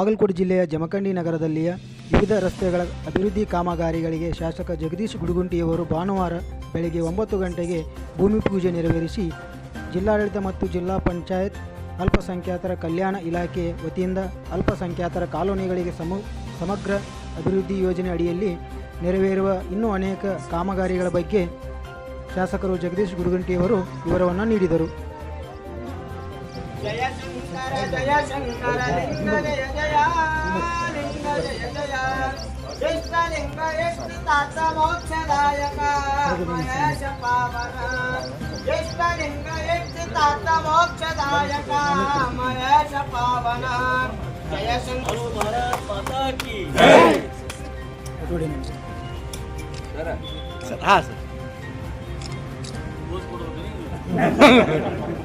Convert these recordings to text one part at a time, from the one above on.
ಬಾಗಲಕೋಟೆ ಜಿಲ್ಲೆಯ ಜಮಖಂಡಿ ನಗರದಲ್ಲಿಯ ವಿವಿಧ ರಸ್ತೆಗಳ ಅಭಿವೃದ್ಧಿ ಕಾಮಗಾರಿಗಳಿಗೆ ಶಾಸಕ ಜಗದೀಶ್ ಗುಡುಗುಂಟಿಯವರು ಭಾನುವಾರ ಬೆಳಗ್ಗೆ ಒಂಬತ್ತು ಗಂಟೆಗೆ ಭೂಮಿ ಪೂಜೆ ನೆರವೇರಿಸಿ ಜಿಲ್ಲಾಡಳಿತ ಮತ್ತು ಜಿಲ್ಲಾ ಪಂಚಾಯತ್ ಅಲ್ಪಸಂಖ್ಯಾತರ ಕಲ್ಯಾಣ ಇಲಾಖೆ ವತಿಯಿಂದ ಅಲ್ಪಸಂಖ್ಯಾತರ ಕಾಲೋನಿಗಳಿಗೆ ಸಮ, ಸಮಗ್ರ ಅಭಿವೃದ್ಧಿ ಯೋಜನೆ ಅಡಿಯಲ್ಲಿ ನೆರವೇರುವ ಇನ್ನೂ ಅನೇಕ ಕಾಮಗಾರಿಗಳ ಬಗ್ಗೆ ಶಾಸಕರು ಜಗದೀಶ್ ಗುರುಗಂಟಿಯವರು ವಿವರವನ್ನು ನೀಡಿದರು. जय शंकर जय शंकर लिंग जय जया लिंग जय जया कृष्णलिंग यष्टितात मोक्षदायक महेश पावन। कृष्णलिंग यष्टितात मोक्षदायक महेश पावन। जय शंकर। भारत माता की जय हाँ सर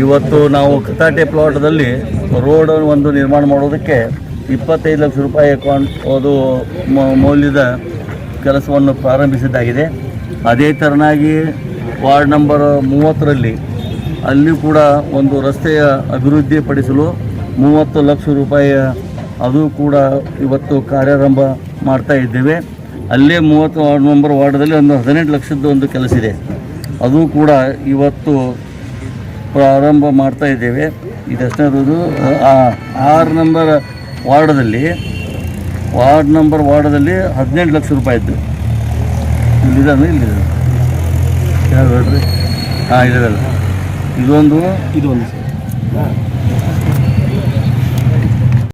ಇವತ್ತು ನಾವು ಕತಾಟೆ ಪ್ಲಾಟ್ದಲ್ಲಿ ರೋಡ್ ಒಂದು ನಿರ್ಮಾಣ ಮಾಡೋದಕ್ಕೆ ಇಪ್ಪತ್ತೈದು ಲಕ್ಷ ರೂಪಾಯಿ ಅಕೌಂಟ್ ಅದು ಮೌಲ್ಯದ ಕೆಲಸವನ್ನು ಪ್ರಾರಂಭಿಸಿದ್ದಾಗಿದೆ. ಅದೇ ಥರನಾಗಿ ವಾರ್ಡ್ ನಂಬರ್ ಮೂವತ್ತರಲ್ಲಿ ಅಲ್ಲಿ ಕೂಡ ಒಂದು ರಸ್ತೆಯ ಅಭಿವೃದ್ಧಿಪಡಿಸಲು ಮೂವತ್ತು ಲಕ್ಷ ರೂಪಾಯಿಯ ಅದು ಕೂಡ ಇವತ್ತು ಕಾರ್ಯಾರಂಭ ಮಾಡ್ತಾ ಇದ್ದೇವೆ. ಅಲ್ಲೇ ಮೂವತ್ತು ವಾರ್ಡ್ ನಂಬರ್ ವಾರ್ಡದಲ್ಲಿ ಒಂದು ಹದಿನೆಂಟು ಲಕ್ಷದ್ದು ಒಂದು ಕೆಲಸ ಇದೆ. ಅದು ಕೂಡ ಇವತ್ತು ಪ್ರಾರಂಭ ಮಾಡ್ತಾ ಇದ್ದೇವೆ. ಇದೆಷ್ಟನೇದು ಆರು ನಂಬರ್ ವಾರ್ಡದಲ್ಲಿ, ವಾರ್ಡ್ ನಂಬರ್ ವಾರ್ಡದಲ್ಲಿ ಹದಿನೆಂಟು ಲಕ್ಷ ರೂಪಾಯಿ ಇದ್ದು. ಇಲ್ಲಿದ್ದಾನೆ ಇಲ್ಲಿದೆ. ಯಾರು ಹೇಳ್ರಿ? ಹಾಂ ಇದಾವಲ್ಲ ಇದೊಂದು ಇದೊಂದು